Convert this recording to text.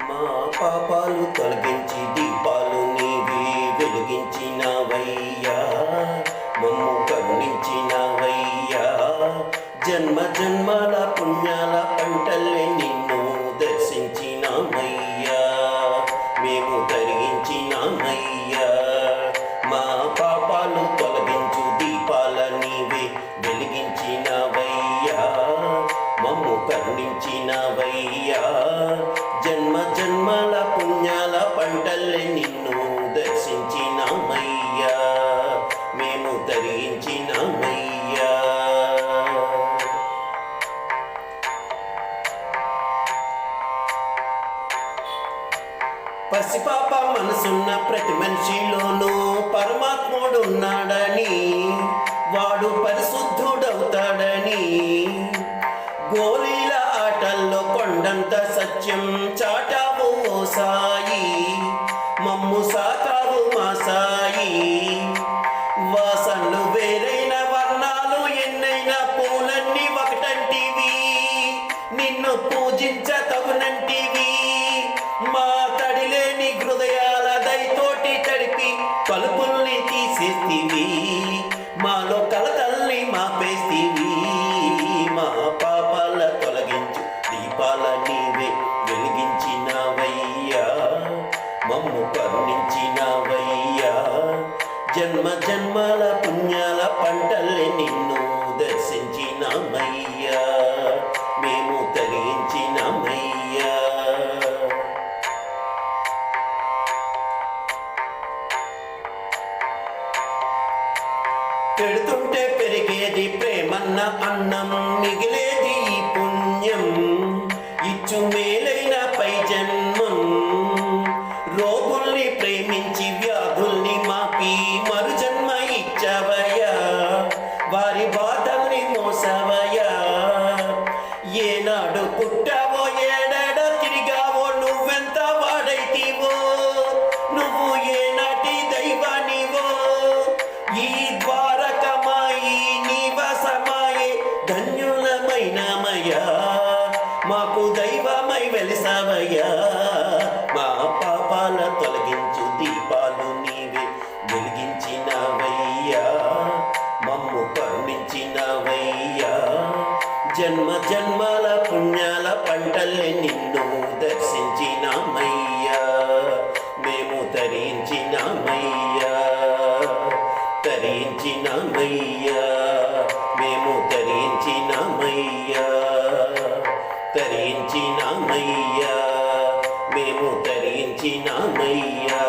మా పాపాలు తొలగించి దీపాలు నీవి వెలిగించినవయ్యా. మమ్ము కరుణించినవయ్యా. జన్మ జన్మాల పుణ్యాల పంటల్లే నిన్ను దర్శించినామయ్యా. మేము తరిగించినామయ్యా. మా పాపాలు తొలగించు పసిపాప మనసున్న ప్రతి మనిషిలోనూ పరమాత్ముడున్నాడని వాడు పరిశుద్ధుడవుతాడని. గోలీల ఆటల్లో కొండంత సత్యం చాటావు సాయి మమ్ము సాకా తీసేస్తివి మాలో కలతల్ని మాపేస్తివి మా పాపాల తొలగించు దీపాల నీవే వెలిగించినవయ్యా. మమ్ము కరుణించినవయ్యా. జన్మ జన్మాల పుణ్యాల పంటల్ని నిన్ను దర్శించినామయ్యా. పెడుతుంటే పెరిగేది ప్రేమన్న అన్నం మిగిలేది ఈ పుణ్యం. ఇచ్చు మేలు మాకు దైవమై వెలిసావయ్యా. మా పాపాల తొలగించు దీపాలు నీవే వెలిగించినవయ్యా. మమ్ము కరుణించినవయ్యా. జన్మ జన్మాల పుణ్యాల పంటల్ని నిన్ను దర్శించినామయ్యా. మేము తరించినామయ్యా. తరించినామయ్యా. మేము తరించినామయ్యా